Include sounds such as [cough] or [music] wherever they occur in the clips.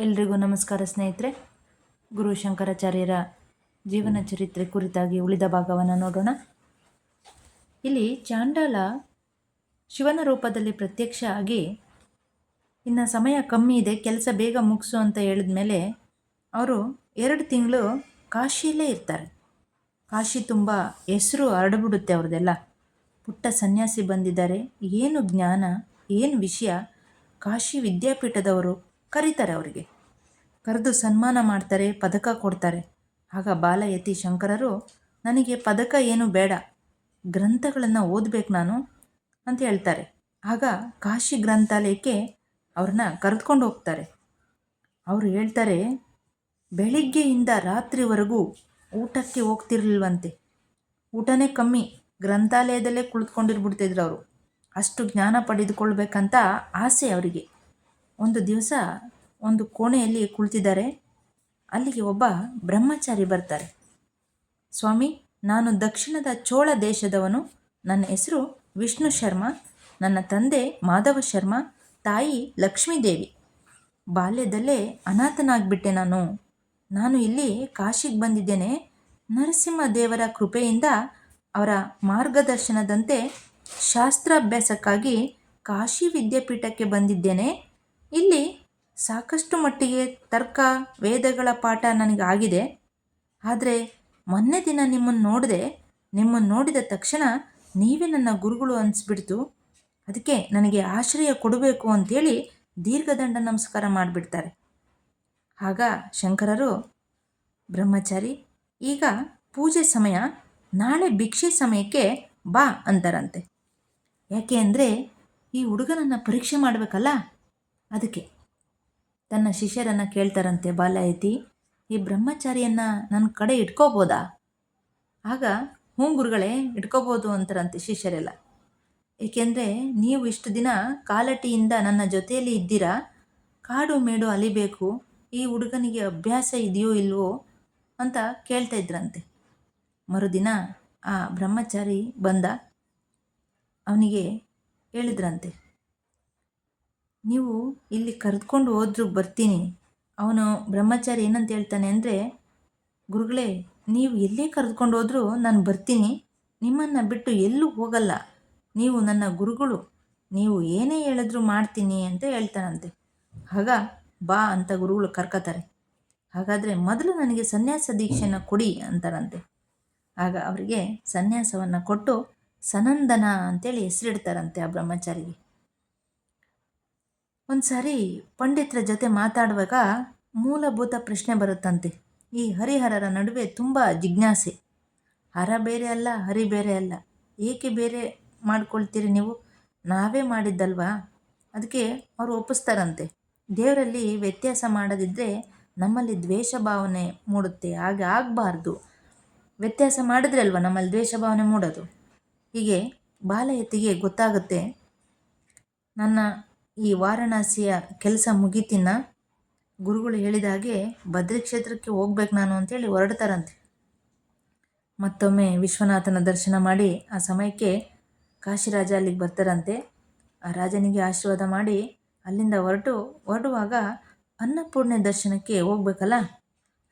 ಎಲ್ರಿಗೂ ನಮಸ್ಕಾರ ಸ್ನೇಹಿತರೆ. ಗುರು ಶಂಕರಾಚಾರ್ಯರ ಜೀವನ ಚರಿತ್ರೆ ಕುರಿತಾಗಿ ಉಳಿದ ಭಾಗವನ್ನು ನೋಡೋಣ. ಇಲ್ಲಿ ಚಾಂಡಾಲ ಶಿವನ ರೂಪದಲ್ಲಿ ಪ್ರತ್ಯಕ್ಷ ಆಗಿ ಇನ್ನು ಸಮಯ ಕಮ್ಮಿ ಇದೆ, ಕೆಲಸ ಬೇಗ ಮುಗಿಸು ಅಂತ ಹೇಳಿದ ಮೇಲೆ ಅವರು ಎರಡು ತಿಂಗಳು ಕಾಶಿಯಲ್ಲೇ ಇರ್ತಾರೆ. ಕಾಶಿ ತುಂಬ ಹೆಸರು ಹರಡ್ಬಿಡುತ್ತೆ ಅವ್ರದ್ದೆಲ್ಲ. ಪುಟ್ಟ ಸನ್ಯಾಸಿ ಬಂದಿದ್ದಾರೆ. ಏನು ಜ್ಞಾನ, ಏನು ವಿಷಯ? ಕಾಶಿ ವಿದ್ಯಾಪೀಠದವರು ಕರೀತಾರೆ ಅವರಿಗೆ. ಕರೆದು ಸನ್ಮಾನ ಮಾಡ್ತಾರೆ, ಪದಕ ಕೊಡ್ತಾರೆ. ಆಗ ಬಾಲಯತಿ ಶಂಕರರು, ನನಗೆ ಪದಕ ಏನು ಬೇಡ. ಗ್ರಂಥಗಳನ್ನು ಓದಬೇಕು ನಾನು ಅಂತ ಹೇಳ್ತಾರೆ. ಆಗ ಕಾಶಿ ಗ್ರಂಥಾಲಯಕ್ಕೆ ಅವ್ರನ್ನ ಕರೆದುಕೊಂಡು ಹೋಗ್ತಾರೆ. ಅವರು ಹೇಳ್ತಾರೆ, ಬೆಳಿಗ್ಗೆಯಿಂದ ರಾತ್ರಿವರೆಗೂ ಊಟಕ್ಕೆ ಹೋಗ್ತಿರ್ಲಿಲ್ವಂತೆ. ಊಟನೇ ಕಮ್ಮಿ. ಗ್ರಂಥಾಲಯದಲ್ಲೇ ಕುಳಿತುಕೊಂಡಿರ್ಬಿಡ್ತಿದ್ರು ಅವರು. ಅಷ್ಟು ಜ್ಞಾನ ಪಡೆದುಕೊಳ್ಬೇಕಂತ ಆಸೆ ಅವರಿಗೆ. ಒಂದು ದಿವಸ ಒಂದು ಕೋಣೆಯಲ್ಲಿ ಕುಳಿತಿದ್ದಾರೆ. ಅಲ್ಲಿಗೆ ಒಬ್ಬ ಬ್ರಹ್ಮಚಾರಿ ಬರ್ತಾರೆ. ಸ್ವಾಮಿ, ನಾನು ದಕ್ಷಿಣದ ಚೋಳ ದೇಶದವನು. ನನ್ನ ಹೆಸರು ವಿಷ್ಣು ಶರ್ಮ. ನನ್ನ ತಂದೆ ಮಾಧವ ಶರ್ಮ. ತಾಯಿ ಲಕ್ಷ್ಮೀದೇವಿ. ಬಾಲ್ಯದಲ್ಲೇ ಅನಾಥನಾಗ್ಬಿಟ್ಟೆ ನಾನು. ನಾನು ಇಲ್ಲಿ ಕಾಶಿಗೆ ಬಂದಿದ್ದೇನೆ. ನರಸಿಂಹ ದೇವರ ಕೃಪೆಯಿಂದ ಅವರ ಮಾರ್ಗದರ್ಶನದಂತೆ ಶಾಸ್ತ್ರಾಭ್ಯಾಸಕ್ಕಾಗಿ ಕಾಶಿ ವಿದ್ಯಾಪೀಠಕ್ಕೆ ಬಂದಿದ್ದೇನೆ. ಇಲ್ಲಿ ಸಾಕಷ್ಟು ಮಟ್ಟಿಗೆ ತರ್ಕ ವೇದಗಳ ಪಾಠ ನನಗೆ ಆಗಿದೆ ಆದರೆ ಮೊನ್ನೆ ದಿನ ನಿಮ್ಮನ್ನು ನೋಡಿದೆ, ನಿಮ್ಮನ್ನು ನೋಡಿದ ತಕ್ಷಣ ನೀವೇ ನನ್ನ ಗುರುಗಳು ಅನಿಸ್ಬಿಡ್ತು. ಅದಕ್ಕೆ ನನಗೆ ಆಶ್ರಯ ಕೊಡಬೇಕು ಅಂತೇಳಿ ದೀರ್ಘದಂಡ ನಮಸ್ಕಾರ ಮಾಡಿಬಿಡ್ತಾರೆ. ಆಗ ಶಂಕರರು, ಬ್ರಹ್ಮಚಾರಿ, ಈಗ ಪೂಜೆ ಸಮಯ, ನಾಳೆ ಭಿಕ್ಷೆ ಸಮಯಕ್ಕೆ ಬಾ ಅಂತಾರಂತೆ. ಯಾಕೆ ಅಂದರೆ ಈ ಹುಡುಗನನ್ನು ಪರೀಕ್ಷೆ ಮಾಡಬೇಕಲ್ಲ? ಅದಕ್ಕೆ ತನ್ನ ಶಿಷ್ಯರನ್ನು ಕೇಳ್ತಾರಂತೆ, ಬಾಲಾಯತಿ, ಈ ಬ್ರಹ್ಮಚಾರಿಯನ್ನು ನನ್ನ ಕಡೆ ಇಟ್ಕೋಬೋದಾ? ಆಗ ಹ್ಞೂ ಗುರುಗಳೇ ಇಟ್ಕೋಬೋದು ಅಂತಾರಂತೆ ಶಿಷ್ಯರೆಲ್ಲ. ಏಕೆಂದರೆ, ನೀವು ಇಷ್ಟು ದಿನ ಕಾಲಟಿಯಿಂದ ನನ್ನ ಜೊತೆಯಲ್ಲಿ ಇದ್ದೀರಾ? ಕಾಡು ಮೇಡು ಅಲಿಬೇಕು, ಈ ಹುಡುಗನಿಗೆ ಅಭ್ಯಾಸ ಇದೆಯೋ ಇಲ್ವೋ ಅಂತ ಕೇಳ್ತಾ ಇದ್ರಂತೆ. ಮರುದಿನ ಆ ಬ್ರಹ್ಮಚಾರಿ ಬಂದ, ಅವನಿಗೆ ಹೇಳಿದ್ರಂತೆ ನೀವು ಇಲ್ಲಿ ಕರೆದುಕೊಂಡು ಹೋದ್ರು ಬರ್ತೀನಿ. ಅವನು ಬ್ರಹ್ಮಚಾರಿ ಏನಂತ ಹೇಳ್ತಾನೆ ಅಂದರೆ, ಗುರುಗಳೇ, ನೀವು ಎಲ್ಲೇ ಕರೆದುಕೊಂಡು ಹೋದರೂ ನಾನು ಬರ್ತೀನಿ. ನಿಮ್ಮನ್ನು ಬಿಟ್ಟು ಎಲ್ಲೂ ಹೋಗಲ್ಲ. ನೀವು ನನ್ನ ಗುರುಗಳು. ನೀವು ಏನೇ ಹೇಳಿದ್ರು ಮಾಡ್ತೀನಿ ಅಂತ ಹೇಳ್ತಾನಂತೆ. ಆಗ ಬಾ ಅಂತ ಗುರುಗಳು ಕರ್ಕೋತಾರೆ. ಹಾಗಾದರೆ ಮೊದಲು ನನಗೆ ಸನ್ಯಾಸ ದೀಕ್ಷೆಯನ್ನು ಕೊಡಿ ಅಂತಾರಂತೆ ಆಗ ಅವರಿಗೆ ಸನ್ಯಾಸವನ್ನು ಕೊಟ್ಟು ಸನಂದನ ಅಂತೇಳಿ ಹೆಸರಿಡ್ತಾರಂತೆ ಆ ಬ್ರಹ್ಮಚಾರಿಗೆ. ಒಂದು ಸಾರಿ ಪಂಡಿತರ ಜೊತೆ ಮಾತಾಡುವಾಗ ಮೂಲಭೂತ ಪ್ರಶ್ನೆ ಬರುತ್ತಂತೆ. ಈ ಹರಿಹರರ ನಡುವೆ ತುಂಬ ಜಿಜ್ಞಾಸೆ. ಹರ ಬೇರೆ ಅಲ್ಲ, ಹರಿ ಬೇರೆ ಅಲ್ಲ. ಏಕೆ ಬೇರೆ ಮಾಡ್ಕೊಳ್ತೀರಿ ನೀವು? ನಾವೇ ಮಾಡಿದ್ದಲ್ವಾ? ಅದಕ್ಕೆ ಅವರು ಒಪ್ಪಿಸ್ತಾರಂತೆ. ದೇವರಲ್ಲಿ ವ್ಯತ್ಯಾಸ ಮಾಡದಿದ್ದರೆ ನಮ್ಮಲ್ಲಿ ದ್ವೇಷ ಭಾವನೆ ಮೂಡುತ್ತೆ. ಹಾಗೆ ಆಗಬಾರ್ದು. ವ್ಯತ್ಯಾಸ ಮಾಡಿದ್ರೆ ಅಲ್ವಾ ನಮ್ಮಲ್ಲಿ ದ್ವೇಷ ಭಾವನೆ ಮೂಡೋದು? ಹೀಗೆ ಬಾಲಯತಿಗೆ ಗೊತ್ತಾಗುತ್ತೆ. ನನ್ನ ಈ ವಾರಣಾಸಿಯ ಕೆಲಸ ಮುಗಿತಿನ ಗುರುಗಳು ಹೇಳಿದ ಹಾಗೆ ಬದ್ರಿ ಕ್ಷೇತ್ರಕ್ಕೆ ಹೋಗ್ಬೇಕು ನಾನು ಅಂತೇಳಿ ಹೊರಡ್ತಾರಂತೆ. ಮತ್ತೊಮ್ಮೆ ವಿಶ್ವನಾಥನ ದರ್ಶನ ಮಾಡಿ ಆ ಸಮಯಕ್ಕೆ ಕಾಶಿರಾಜ ಅಲ್ಲಿಗೆ ಬರ್ತಾರಂತೆ. ಆ ರಾಜನಿಗೆ ಆಶೀರ್ವಾದ ಮಾಡಿ ಅಲ್ಲಿಂದ ಹೊರಟು, ಹೊರಡುವಾಗ ಅನ್ನಪೂರ್ಣೆ ದರ್ಶನಕ್ಕೆ ಹೋಗ್ಬೇಕಲ್ಲ?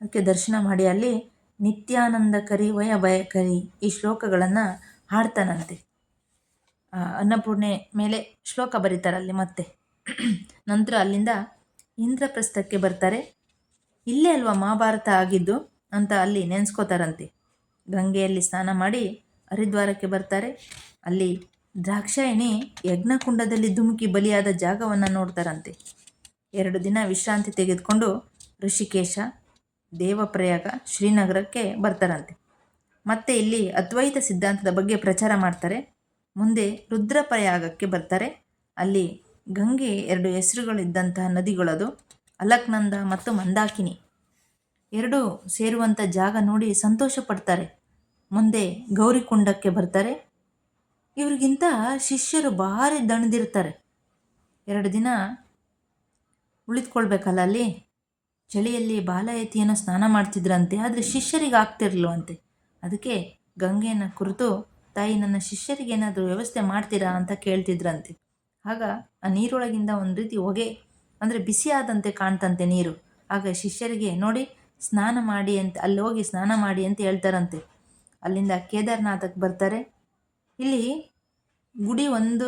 ಅದಕ್ಕೆ ದರ್ಶನ ಮಾಡಿ ಅಲ್ಲಿ ನಿತ್ಯಾನಂದ ಕರಿ, ವಯ ಭಯಕರಿ ಈ ಶ್ಲೋಕಗಳನ್ನು ಹಾಡ್ತಾನಂತೆ. ಅನ್ನಪೂರ್ಣೆ ಮೇಲೆ ಶ್ಲೋಕ ಬರೀತಾರಲ್ಲಿ ಮತ್ತೆ. ನಂತರ ಅಲ್ಲಿಂದ ಇಂದ್ರಪ್ರಸ್ಥಕ್ಕೆ ಬರ್ತಾರೆ. ಇಲ್ಲೇ ಅಲ್ವಾ ಮಹಾಭಾರತ ಆಗಿದ್ದು? ಅಂತ ಅಲ್ಲಿ ನೆನೆಸ್ಕೋತಾರಂತೆ. ಗಂಗೆಯಲ್ಲಿ ಸ್ನಾನ ಮಾಡಿ ಹರಿದ್ವಾರಕ್ಕೆ ಬರ್ತಾರೆ. ಅಲ್ಲಿ ದ್ರಾಕ್ಷಾಯಿಣಿ ಯಜ್ಞಕುಂಡದಲ್ಲಿ ಧುಮುಕಿ ಬಲಿಯಾದ ಜಾಗವನ್ನು ನೋಡ್ತಾರಂತೆ. ಎರಡು ದಿನ ವಿಶ್ರಾಂತಿ ತೆಗೆದುಕೊಂಡು ಋಷಿಕೇಶ, ದೇವಪ್ರಯಾಗ ಶ್ರೀನಗರಕ್ಕೆ ಬರ್ತಾರಂತೆ. ಮತ್ತೆ ಇಲ್ಲಿ ಅದ್ವೈತ ಸಿದ್ಧಾಂತದ ಬಗ್ಗೆ ಪ್ರಚಾರ ಮಾಡ್ತಾರೆ. ಮುಂದೆ ರುದ್ರಪ್ರಯಾಗಕ್ಕೆ ಬರ್ತಾರೆ. ಅಲ್ಲಿ ಗಂಗೆ ಎರಡು ಹೆಸರುಗಳಿದ್ದಂತಹ ನದಿಗಳದು ಅಲಕ್ನಂದ ಮತ್ತು ಮಂದಾಕಿನಿ. ಎರಡು ಸೇರುವಂಥ ಜಾಗ ನೋಡಿ ಸಂತೋಷ ಪಡ್ತಾರೆ. ಮುಂದೆ ಗೌರಿಕುಂಡಕ್ಕೆ ಬರ್ತಾರೆ. ಇವ್ರಿಗಿಂತ ಶಿಷ್ಯರು ಭಾರಿ ದಣದಿರ್ತಾರೆ. ಎರಡು ದಿನ ಉಳಿದುಕೊಳ್ಬೇಕಲ್ಲ ಅಲ್ಲಿ? ಚಳಿಯಲ್ಲಿ ಬಾಲಯತಿಯನ್ನು ಸ್ನಾನ ಮಾಡ್ತಿದ್ರಂತೆ, ಆದರೆ ಶಿಷ್ಯರಿಗೆ ಆಗ್ತಿರ್ಲಿಲ್ವಂತೆ. ಅದಕ್ಕೆ ಗಂಗೆಯನ್ನು ಕುರಿತು, ತಾಯಿ, ನನ್ನ ಶಿಷ್ಯರಿಗೆ ಏನಾದರೂ ವ್ಯವಸ್ಥೆ ಮಾಡ್ತೀರಾ? ಅಂತ ಕೇಳ್ತಿದ್ರಂತೆ. ಆಗ ಆ ನೀರೊಳಗಿಂದ ಒಂದು ರೀತಿ ಹೊಗೆ, ಅಂದರೆ ಬಿಸಿಯಾದಂತೆ ಕಾಣ್ತಂತೆ ನೀರು. ಆಗ ಶಿಷ್ಯರಿಗೆ, ನೋಡಿ, ಸ್ನಾನ ಮಾಡಿ ಅಂತ, ಅಲ್ಲಿ ಹೋಗಿ ಸ್ನಾನ ಮಾಡಿ ಅಂತ ಹೇಳ್ತಾರಂತೆ. ಅಲ್ಲಿಂದ ಕೇದಾರ್ನಾಥಕ್ಕೆ ಬರ್ತಾರೆ. ಇಲ್ಲಿ ಗುಡಿ ಒಂದು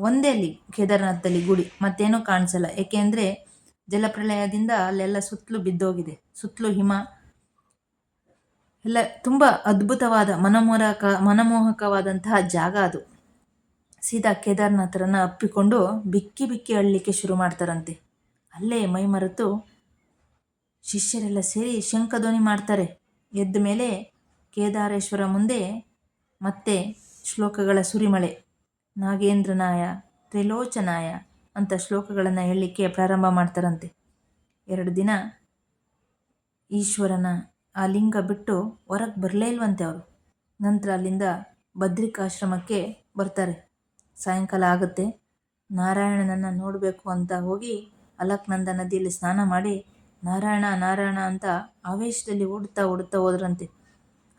ಒಂದೇ ಅಲ್ಲಿ, ಕೇದಾರ್ನಾಥದಲ್ಲಿ ಗುಡಿ, ಮತ್ತೇನೂ ಕಾಣಿಸಲ್ಲ. ಏಕೆಂದರೆ ಜಲಪ್ರಳಯದಿಂದ ಅಲ್ಲೆಲ್ಲ ಸುತ್ತಲೂ ಬಿದ್ದೋಗಿದೆ. ಸುತ್ತಲೂ ಹಿಮ. ಎಲ್ಲ ತುಂಬ ಅದ್ಭುತವಾದ, ಮನಮೋರಕ, ಮನಮೋಹಕವಾದಂತಹ ಜಾಗ ಅದು. ಸೀದಾ ಕೇದಾರ್ನಾಥರನ್ನು ಅಪ್ಪಿಕೊಂಡು ಬಿಕ್ಕಿ ಬಿಕ್ಕಿ ಅಳ್ಳಿಕ್ಕೆ ಶುರು ಮಾಡ್ತಾರಂತೆ. ಅಲ್ಲೇ ಮೈ ಮರೆತು ಶಿಷ್ಯರೆಲ್ಲ ಸೇರಿ ಶಂಖಧ್ವನಿ ಮಾಡ್ತಾರೆ. ಎದ್ದ ಮೇಲೆ ಕೇದಾರೇಶ್ವರ ಮುಂದೆ ಮತ್ತೆ ಶ್ಲೋಕಗಳ ಸುರಿಮಳೆ, ನಾಗೇಂದ್ರನಾಯ, ತ್ರಿಲೋಚನಾಯ ಅಂತ ಶ್ಲೋಕಗಳನ್ನು ಹೇಳಲಿಕ್ಕೆ ಪ್ರಾರಂಭ ಮಾಡ್ತಾರಂತೆ. ಎರಡು ದಿನ ಈಶ್ವರನ ಆ ಲಿಂಗ ಬಿಟ್ಟು ಹೊರಗೆ ಬರಲೇ ಇಲ್ವಂತೆ ಅವರು. ನಂತರ ಅಲ್ಲಿಂದ ಬದ್ರಿಕಾಶ್ರಮಕ್ಕೆ ಬರ್ತಾರೆ. ಸಾಯಂಕಾಲ ಆಗುತ್ತೆ. ನಾರಾಯಣನನ್ನು ನೋಡಬೇಕು ಅಂತ ಹೋಗಿ ಅಲಕ್ನಂದ ನದಿಯಲ್ಲಿ ಸ್ನಾನ ಮಾಡಿ ನಾರಾಯಣ ನಾರಾಯಣ ಅಂತ ಆವೇಶದಲ್ಲಿ ಓಡುತ್ತಾ ಓಡುತ್ತಾ ಹೋದ್ರಂತೆ.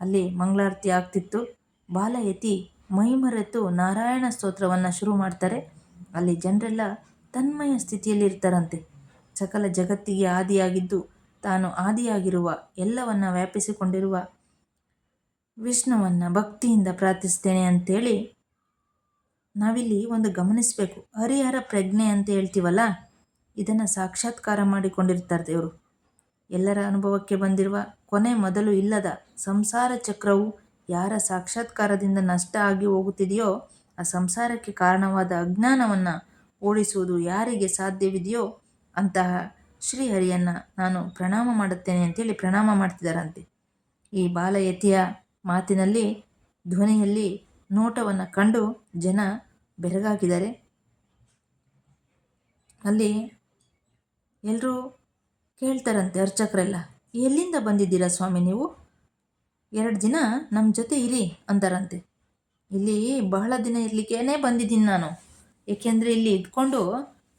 ಅಲ್ಲಿ ಮಂಗಳಾರತಿ ಆಗ್ತಿತ್ತು. ಬಾಲಯತಿ ಮೈಮರೆತು ನಾರಾಯಣ ಸ್ತೋತ್ರವನ್ನು ಶುರು ಮಾಡ್ತಾರೆ. ಅಲ್ಲಿ ಜನರೆಲ್ಲ ತನ್ಮಯ ಸ್ಥಿತಿಯಲ್ಲಿ ಇರ್ತಾರಂತೆ. ಸಕಲ ಜಗತ್ತಿಗೆ ಆದಿಯಾಗಿದ್ದು ತಾನು ಆದಿಯಾಗಿರುವ ಎಲ್ಲವನ್ನ ವ್ಯಾಪಿಸಿಕೊಂಡಿರುವ ವಿಷ್ಣುವನ್ನು ಭಕ್ತಿಯಿಂದ ಪ್ರಾರ್ಥಿಸ್ತೇನೆ ಅಂತೇಳಿ ನಾವಿಲ್ಲಿ ಒಂದು ಗಮನಿಸಬೇಕು. ಹರಿಹರ ಪ್ರಜ್ಞೆ ಅಂತ ಹೇಳ್ತೀವಲ್ಲ, ಇದನ್ನು ಸಾಕ್ಷಾತ್ಕಾರ ಮಾಡಿಕೊಂಡಿರ್ತಾರೆ ದೇವರು. ಎಲ್ಲರ ಅನುಭವಕ್ಕೆ ಬಂದಿರುವ ಕೊನೆ ಮೊದಲು ಇಲ್ಲದ ಸಂಸಾರ ಚಕ್ರವು ಯಾರ ಸಾಕ್ಷಾತ್ಕಾರದಿಂದ ನಷ್ಟ ಆಗಿ ಹೋಗುತ್ತಿದೆಯೋ, ಆ ಸಂಸಾರಕ್ಕೆ ಕಾರಣವಾದ ಅಜ್ಞಾನವನ್ನು ಓಡಿಸುವುದು ಯಾರಿಗೆ ಸಾಧ್ಯವಿದೆಯೋ, ಅಂತಹ ಶ್ರೀಹರಿಯನ್ನು ನಾನು ಪ್ರಣಾಮ ಮಾಡುತ್ತೇನೆ ಅಂತೇಳಿ ಪ್ರಣಾಮ ಮಾಡ್ತಿದ್ದಾರಂತೆ. ಈ ಬಾಲಯತಿಯ ಮಾತಿನಲ್ಲಿ, ಧ್ವನಿಯಲ್ಲಿ ನೋಟವನ್ನು ಕಂಡು ಜನ ಬೆರಗಾಗಿದ್ದಾರೆ. ಅಲ್ಲಿ ಎಲ್ಲರೂ ಕೇಳ್ತಾರಂತೆ ಅರ್ಚಕರೆಲ್ಲ, ಎಲ್ಲಿಂದ ಬಂದಿದ್ದೀರಾ ಸ್ವಾಮಿ ನೀವು? ಎರಡು ದಿನ ನಮ್ಮ ಜೊತೆ ಇರಿ ಅಂತಾರಂತೆ. ಇಲ್ಲಿ ಬಹಳ ದಿನ ಇರಲಿಕ್ಕೇನೆ ಬಂದಿದ್ದೀನಿ ನಾನು. ಏಕೆಂದರೆ ಇಲ್ಲಿ ಇದ್ಕೊಂಡು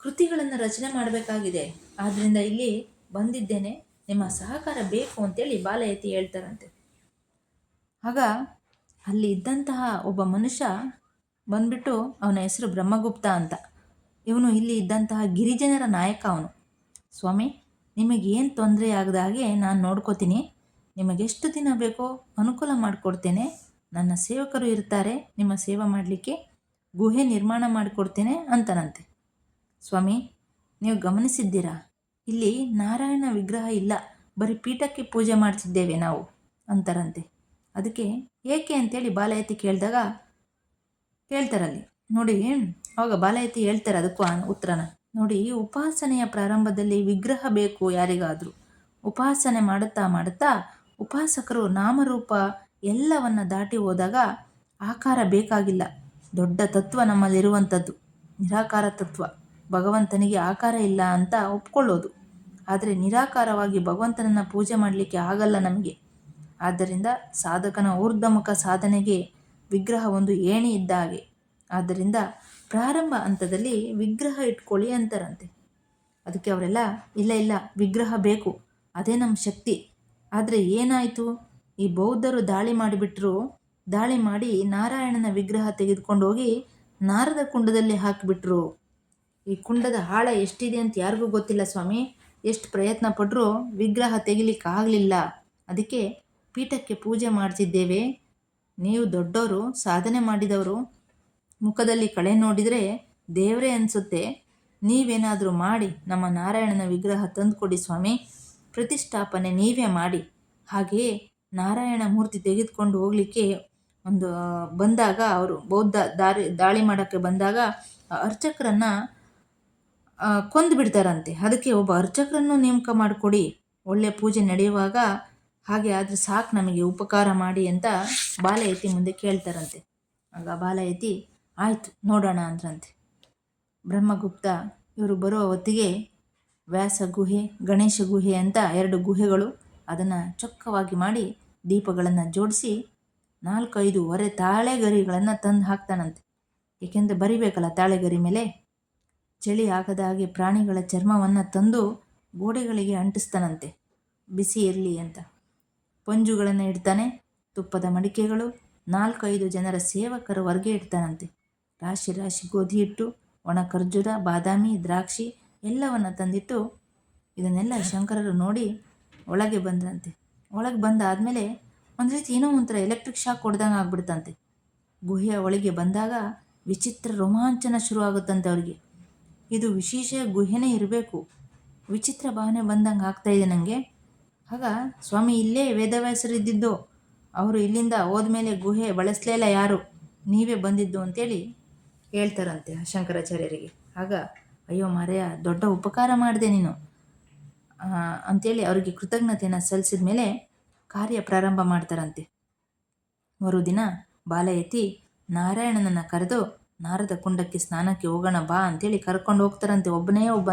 ಕೃತಿಗಳನ್ನು ರಚನೆ ಮಾಡಬೇಕಾಗಿದೆ. ಆದ್ದರಿಂದ ಇಲ್ಲಿ ಬಂದಿದ್ದೇನೆ. ನಿಮ್ಮ ಸಹಕಾರ ಬೇಕು ಅಂತೇಳಿ ಬಾಲಯತಿ ಹೇಳ್ತಾರಂತೆ. ಆಗ ಅಲ್ಲಿ ಇದ್ದಂತಹ ಒಬ್ಬ ಮನುಷ್ಯ ಬಂದ್ಬಿಟ್ಟು ಅವನ ಹೆಸರು ಬ್ರಹ್ಮಗುಪ್ತ ಅಂತ. ಇವನು ಇಲ್ಲಿ ಇದ್ದಂತಹ ಗಿರಿಜನರ ನಾಯಕ ಅವನು. ಸ್ವಾಮಿ ನಿಮಗೇನು ತೊಂದರೆ ಆಗದ ಹಾಗೆ ನಾನು ನೋಡ್ಕೋತೀನಿ. ನಿಮಗೆಷ್ಟು ದಿನ ಬೇಕೋ ಅನುಕೂಲ ಮಾಡಿಕೊಡ್ತೇನೆ. ನನ್ನ ಸೇವಕರು ಇರ್ತಾರೆ, ನಿಮ್ಮ ಸೇವೆ ಮಾಡಲಿಕ್ಕೆ ಗುಹೆ ನಿರ್ಮಾಣ ಮಾಡಿಕೊಡ್ತೇನೆ ಅಂತನಂತೆ. ಸ್ವಾಮಿ, ನೀವು ಗಮನಿಸಿದ್ದೀರಾ? ಇಲ್ಲಿ ನಾರಾಯಣ ವಿಗ್ರಹ ಇಲ್ಲ, ಬರೀ ಪೀಠಕ್ಕೆ ಪೂಜೆ ಮಾಡ್ತಿದ್ದೇವೆ ನಾವು, ಅಂತಾರಂತೆ. ಅದಕ್ಕೆ ಏಕೆ ಅಂತೇಳಿ ಬಾಲಯತಿ ಕೇಳಿದಾಗ ಹೇಳ್ತಾರಲ್ಲಿ ನೋಡಿ, ಅವಾಗ ಬಾಲಯತಿ ಹೇಳ್ತಾರೆ ಅದಕ್ಕೂ ಉತ್ತರನ. ನೋಡಿ, ಉಪಾಸನೆಯ ಪ್ರಾರಂಭದಲ್ಲಿ ವಿಗ್ರಹ ಬೇಕು ಯಾರಿಗಾದರೂ. ಉಪಾಸನೆ ಮಾಡುತ್ತಾ ಮಾಡುತ್ತಾ ಉಪಾಸಕರು ನಾಮರೂಪ ಎಲ್ಲವನ್ನ ದಾಟಿ ಹೋದಾಗ ಆಕಾರ ಬೇಕಾಗಿಲ್ಲ. ದೊಡ್ಡ ತತ್ವ ನಮ್ಮಲ್ಲಿರುವಂಥದ್ದು. ನಿರಾಕಾರ ತತ್ವ. ಭಗವಂತನಿಗೆ ಆಕಾರ ಇಲ್ಲ ಅಂತ ಒಪ್ಕೊಳ್ಳೋದು. ಆದರೆ ನಿರಾಕಾರವಾಗಿ ಭಗವಂತನನ್ನು ಪೂಜೆ ಮಾಡಲಿಕ್ಕೆ ಆಗಲ್ಲ ನಮಗೆ. ಆದ್ದರಿಂದ ಸಾಧಕನ ಊರ್ಧಮುಖ ಸಾಧನೆಗೆ ವಿಗ್ರಹ ಒಂದು ಏಣಿ ಇದ್ದ ಹಾಗೆ ಆದ್ದರಿಂದ ಪ್ರಾರಂಭ ಹಂತದಲ್ಲಿ ವಿಗ್ರಹ ಇಟ್ಕೊಳ್ಳಿ ಅಂತಾರಂತೆ. ಅದಕ್ಕೆ ಅವರೆಲ್ಲ, ಇಲ್ಲ ಇಲ್ಲ, ವಿಗ್ರಹ ಬೇಕು, ಅದೇ ನಮ್ಮ ಶಕ್ತಿ. ಆದರೆ ಏನಾಯಿತು? ಈ ಬೌದ್ಧರು ದಾಳಿ ಮಾಡಿಬಿಟ್ರು. ದಾಳಿ ಮಾಡಿ ನಾರಾಯಣನ ವಿಗ್ರಹ ತೆಗೆದುಕೊಂಡು ಹೋಗಿ ನಾರದ ಕುಂಡದಲ್ಲಿ ಹಾಕಿಬಿಟ್ರು. ಈ ಕುಂಡದ ಆಳ ಎಷ್ಟಿದೆ ಅಂತ ಯಾರಿಗೂ ಗೊತ್ತಿಲ್ಲ ಸ್ವಾಮಿ. ಎಷ್ಟು ಪ್ರಯತ್ನ ಪಟ್ಟರೂ ವಿಗ್ರಹ ತೆಗಿಲಿಕ್ಕಾಗಲಿಲ್ಲ. ಅದಕ್ಕೆ ಪೀಠಕ್ಕೆ ಪೂಜೆ ಮಾಡ್ತಿದ್ದೇವೆ. ನೀವು ದೊಡ್ಡವರು ಸಾಧನೆ ಮಾಡಿದವರು, ಮುಖದಲ್ಲಿ ಕಳೆ ನೋಡಿದರೆ ದೇವರೇ ಅನಿಸುತ್ತೆ. ನೀವೇನಾದರೂ ಮಾಡಿ, ನಮ್ಮ ನಾರಾಯಣನ ವಿಗ್ರಹ ತಂದುಕೊಡಿ ಸ್ವಾಮಿ. ಪ್ರತಿಷ್ಠಾಪನೆ ನೀವೇ ಮಾಡಿ. ಹಾಗೆಯೇ ನಾರಾಯಣ ಮೂರ್ತಿ ತೆಗೆದುಕೊಂಡು ಹೋಗಲಿಕ್ಕೆ ಒಂದು ಬಂದಾಗ ಅವರು ಬೌದ್ಧ ದಾರಿ, ದಾಳಿ ಮಾಡೋಕ್ಕೆ ಬಂದಾಗ ಅರ್ಚಕರನ್ನು ಕೊಂದು ಬಿಡ್ತಾರಂತೆ ಅದಕ್ಕೆ ಒಬ್ಬ ಅರ್ಚಕರನ್ನು ನೇಮಕ ಮಾಡಿಕೊಡಿ. ಒಳ್ಳೆಯ ಪೂಜೆ ನಡೆಯುವಾಗ ಹಾಗೆ ಆದರೆ ಸಾಕು ನಮಗೆ ಉಪಕಾರ ಮಾಡಿ ಅಂತ ಬಾಲಯತಿ ಮುಂದೆ ಕೇಳ್ತಾರಂತೆ. ಆಗ ಬಾಲಯತಿ, ಆಯಿತು, ನೋಡೋಣ ಅಂದ್ರಂತೆ. ಬ್ರಹ್ಮಗುಪ್ತ, ಇವರು ಬರುವ ಹೊತ್ತಿಗೆ ವ್ಯಾಸ ಗುಹೆ, ಗಣೇಶ ಗುಹೆ ಅಂತ ಎರಡು ಗುಹೆಗಳು ಅದನ್ನು ಚೊಕ್ಕವಾಗಿ ಮಾಡಿ ದೀಪಗಳನ್ನು ಜೋಡಿಸಿ ನಾಲ್ಕೈದು ಹೊರೆ ತಾಳೆಗರಿಗಳನ್ನು ತಂದು ಹಾಕ್ತಾನಂತೆ. ಏಕೆಂದರೆ ಬರಿಬೇಕಲ್ಲ ತಾಳೆಗರಿ ಮೇಲೆ? ಚಳಿ ಆಗದ ಹಾಗೆ ಪ್ರಾಣಿಗಳ ಚರ್ಮವನ್ನು ತಂದು ಗೋಡೆಗಳಿಗೆ ಅಂಟಿಸ್ತಾನಂತೆ. ಬಿಸಿ ಇರಲಿ ಅಂತ. ಪಂಜುಗಳನ್ನು ಇಡ್ತಾನೆ. ತುಪ್ಪದ ಮಡಿಕೆಗಳು ನಾಲ್ಕೈದು ಜನರ ಸೇವಕರ ಹೊರಗೆ ಇಡ್ತಾನಂತೆ. ರಾಶಿ ರಾಶಿ ಗೋಧಿ ಹಿಟ್ಟು ಒಣ ಖರ್ಜೂರ ಬಾದಾಮಿ, ದ್ರಾಕ್ಷಿ ಎಲ್ಲವನ್ನು ತಂದಿಟ್ಟು ಇದನ್ನೆಲ್ಲ ಶಂಕರರು ನೋಡಿ ಒಳಗೆ ಬಂದ್ರಂತೆ. ಒಳಗೆ ಬಂದಾದಮೇಲೆ ಒಂದು ರೀತಿ ಏನೋ ಒಂಥರ ಎಲೆಕ್ಟ್ರಿಕ್ ಶಾಕ್ ಹೊಡೆದಂಗೆ ಆಗ್ಬಿಡ್ತಂತೆ. ಗುಹೆಯ ಒಳಗೆ ಬಂದಾಗ ವಿಚಿತ್ರ ರೋಮಾಂಚನ ಶುರುವಾಗುತ್ತಂತೆ ಅವರಿಗೆ. ಇದು ವಿಶೇಷ ಗುಹೆನೇ ಇರಬೇಕು. ವಿಚಿತ್ರ ಭಾವನೆ ಬಂದಂಗೆ ಆಗ್ತಾಯಿದೆ ನನಗೆ ಆಗ ಸ್ವಾಮಿ ಇಲ್ಲೇ ವೇದವ್ಯಾಸರಿದ್ದಿದ್ದು. ಅವರು ಇಲ್ಲಿಂದ ಹೋದ್ಮೇಲೆ ಗುಹೆ ಬಳಸಲೇ ಇಲ್ಲ ಯಾರು. ನೀವೇ ಬಂದಿದ್ದು ಅಂತೇಳಿ ಹೇಳ್ತಾರಂತೆ ಶಂಕರಾಚಾರ್ಯರಿಗೆ. ಆಗ, ಅಯ್ಯೋ ಮಾರಯ್ಯ, ದೊಡ್ಡ ಉಪಕಾರ ಮಾಡಿದೆ ನೀನು. ಅಂಥೇಳಿ ಅವರಿಗೆ ಕೃತಜ್ಞತೆಯನ್ನು ಸಲ್ಲಿಸಿದ ಮೇಲೆ ಕಾರ್ಯ ಪ್ರಾರಂಭ ಮಾಡ್ತಾರಂತೆ. ಮರುದಿನ ಬಾಲ ಎತ್ತಿ, ನಾರಾಯಣನನ್ನು ಕರೆದು ನಾರದ ಕುಂಡಕ್ಕೆ ಸ್ನಾನಕ್ಕೆ ಹೋಗೋಣ ಬಾ ಅಂತೇಳಿ ಕರ್ಕೊಂಡು ಹೋಗ್ತಾರಂತೆ. ಒಬ್ಬನೇ ಒಬ್ಬ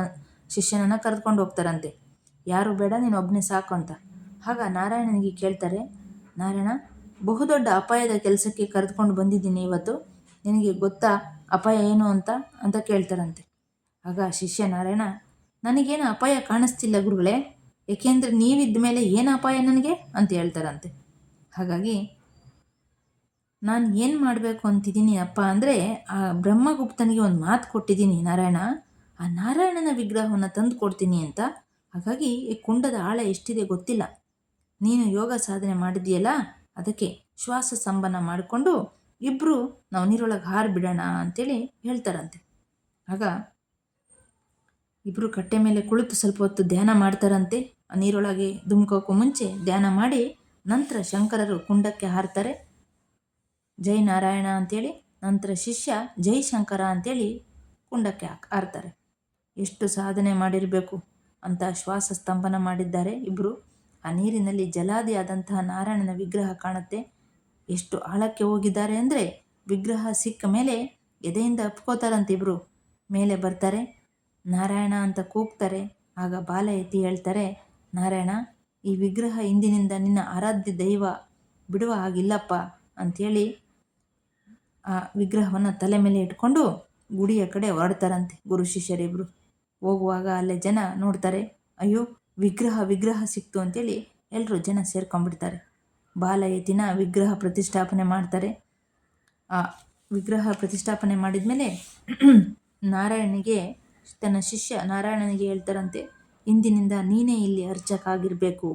ಶಿಷ್ಯನನ್ನು ಕರೆದುಕೊಂಡು ಹೋಗ್ತಾರಂತೆ. ಯಾರು ಬೇಡ, ನೀನು ಒಬ್ಬನೇ ಸಾಕು ಅಂತ. ಆಗ ನಾರಾಯಣನಿಗೆ ಕೇಳ್ತಾರೆ, ನಾರಾಯಣ, ಬಹುದೊಡ್ಡ ಅಪಾಯದ ಕೆಲಸಕ್ಕೆ ಕರೆದುಕೊಂಡು ಬಂದಿದ್ದೀನಿ ಇವತ್ತು. ನಿನಗೆ ಗೊತ್ತಾ ಅಪಾಯ ಏನು ಅಂತ? ಅಂತ ಕೇಳ್ತಾರಂತೆ. ಆಗ ಶಿಷ್ಯ ನಾರಾಯಣ, ನನಗೇನು ಅಪಾಯ ಕಾಣಿಸ್ತಿಲ್ಲ ಗುರುಗಳೇ, ಏಕೆಂದರೆ ನೀವಿದ್ದ ಮೇಲೆ ಏನು ಅಪಾಯ ನನಗೆ? ಅಂತ ಹೇಳ್ತಾರಂತೆ. ಹಾಗಾಗಿ ನಾನು ಏನು ಮಾಡಬೇಕು ಅಂತಿದ್ದೀನಿ ಅಪ್ಪ ಅಂದರೆ, ಆ ಬ್ರಹ್ಮಗುಪ್ತನಿಗೆ ಒಂದು ಮಾತು ಕೊಟ್ಟಿದ್ದೀನಿ ನಾರಾಯಣ, ಆ ನಾರಾಯಣನ ವಿಗ್ರಹವನ್ನು ತಂದು ಕೊಡ್ತೀನಿ ಅಂತ. ಹಾಗಾಗಿ ಈ ಕುಂಡದ ಆಳ ಎಷ್ಟಿದೆ ಗೊತ್ತಿಲ್ಲ. ನೀನು ಯೋಗ ಸಾಧನೆ ಮಾಡಿದೆಯಲ್ಲ ಅದಕ್ಕೆ ಶ್ವಾಸ ಸಂಬನ ಮಾಡಿಕೊಂಡು ಇಬ್ಬರು ನಾವು ನೀರೊಳಗೆ ಹಾರಿ ಬಿಡೋಣ ಅಂತೇಳಿ ಹೇಳ್ತಾರಂತೆ. ಆಗ ಇಬ್ಬರು ಕಟ್ಟೆ ಮೇಲೆ ಕುಳಿತು ಸ್ವಲ್ಪ ಹೊತ್ತು ಧ್ಯಾನ ಮಾಡ್ತಾರಂತೆ. ನೀರೊಳಗೆ ಧುಮುಕೋಕ್ಕೂ ಮುಂಚೆ ಧ್ಯಾನ ಮಾಡಿ ನಂತರ ಶಂಕರರು ಕುಂಡಕ್ಕೆ ಹಾರ್ತಾರೆ. ಜೈ ನಾರಾಯಣ ಅಂತೇಳಿ ನಂತರ ಶಿಷ್ಯ ಜೈ ಶಂಕರ ಅಂತೇಳಿ ಕುಂಡಕ್ಕೆ ಹಾಕ್, ಹಾರ್ತಾರೆ. ಎಷ್ಟು ಸಾಧನೆ ಮಾಡಿರಬೇಕು. ಅಂತ ಶ್ವಾಸ ಸ್ತಂಭನ ಮಾಡಿದ್ದಾರೆ. ಇಬ್ಬರು ಆ ನೀರಿನಲ್ಲಿ ಜಲಾದಿಯಾದಂತಹ ನಾರಾಯಣನ ವಿಗ್ರಹ ಕಾಣುತ್ತೆ. ಎಷ್ಟು ಆಳಕ್ಕೆ ಹೋಗಿದ್ದಾರೆ ಅಂದರೆ ವಿಗ್ರಹ ಸಿಕ್ಕ ಮೇಲೆ ಎದೆಯಿಂದ ಅಪ್ಕೋತಾರಂತೆ ಇಬ್ಬರು ಮೇಲೆ ಬರ್ತಾರೆ, ನಾರಾಯಣ ಅಂತ ಕೂಗ್ತಾರೆ. ಆಗ ಬಾಲ ಎತ್ತಿ ಹೇಳ್ತಾರೆ, ನಾರಾಯಣ, ಈ ವಿಗ್ರಹ ಇಂದಿನಿಂದ ನಿನ್ನ ಆರಾಧ್ಯ ದೈವ, ಬಿಡುವ ಹಾಗಿಲ್ಲಪ್ಪ ಅಂಥೇಳಿ ಆ ವಿಗ್ರಹವನ್ನು ತಲೆ ಮೇಲೆ ಇಟ್ಕೊಂಡು ಗುಡಿಯ ಕಡೆ ಹೊರಡ್ತಾರಂತೆ ಗುರು ಶಿಷ್ಯರಿಬ್ಬರು ಹೋಗುವಾಗ ಅಲ್ಲೇ ಜನ ನೋಡ್ತಾರೆ, ಅಯ್ಯೋ, ವಿಗ್ರಹ ವಿಗ್ರಹ ಸಿಕ್ತು ಅಂತೇಳಿ ಎಲ್ಲರೂ ಜನ ಸೇರ್ಕೊಂಡ್ಬಿಡ್ತಾರೆ. ಬಾಲ ಎತ್ತಿನ ವಿಗ್ರಹ ಪ್ರತಿಷ್ಠಾಪನೆ ಮಾಡ್ತಾರೆ. ಆ ವಿಗ್ರಹ ಪ್ರತಿಷ್ಠಾಪನೆ ಮಾಡಿದ ಮೇಲೆ [clears throat] ನಾರಾಯಣನಿಗೆ ತನ್ನ ಶಿಷ್ಯ ನಾರಾಯಣನಿಗೆ ಹೇಳ್ತಾರಂತೆ, ಇಂದಿನಿಂದ ನೀನೇ ಇಲ್ಲಿ ಅರ್ಚಕ ಆಗಿರಬೇಕು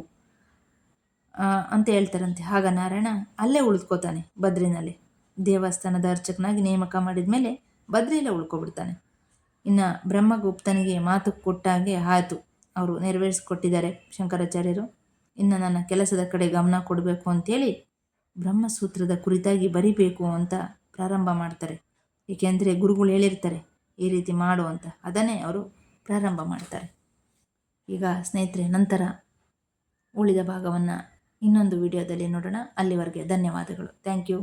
ಅಂತ ಹೇಳ್ತಾರಂತೆ. ಆಗ ನಾರಾಯಣ ಅಲ್ಲೇ ಉಳಿದ್ಕೋತಾನೆ ಬದ್ರಿನಲ್ಲಿ. ದೇವಸ್ಥಾನದ ಅರ್ಚಕನಾಗಿ ನೇಮಕ ಮಾಡಿದ ಮೇಲೆ ಬದ್ರಿಯಲ್ಲೇ ಉಳ್ಕೊಬಿಡ್ತಾನೆ. ಇನ್ನು ಬ್ರಹ್ಮಗುಪ್ತನಿಗೆ ಮಾತು ಕೊಟ್ಟಾಗೆ ಆಯಿತು. ಅವರು ನೆರವೇರಿಸಿಕೊಟ್ಟಿದ್ದಾರೆ ಶಂಕರಾಚಾರ್ಯರು. ಇನ್ನು ನನ್ನ ಕೆಲಸದ ಕಡೆ ಗಮನ ಕೊಡಬೇಕು ಅಂತೇಳಿ ಬ್ರಹ್ಮಸೂತ್ರದ ಕುರಿತಾಗಿ ಬರಿಬೇಕು ಅಂತ ಪ್ರಾರಂಭ ಮಾಡ್ತಾರೆ. ಏಕೆಂದರೆ ಗುರುಗಳು ಹೇಳಿರ್ತಾರೆ, ಈ ರೀತಿ ಮಾಡು ಅಂತ. ಅದನ್ನೇ ಅವರು ಪ್ರಾರಂಭ ಮಾಡ್ತಾರೆ. ಈಗ ಸ್ನೇಹಿತರೆ, ನಂತರ ಉಳಿದ ಭಾಗವನ್ನು ಇನ್ನೊಂದು ವಿಡಿಯೋದಲ್ಲಿ ನೋಡೋಣ. ಅಲ್ಲಿವರೆಗೆ ಧನ್ಯವಾದಗಳು. Thank you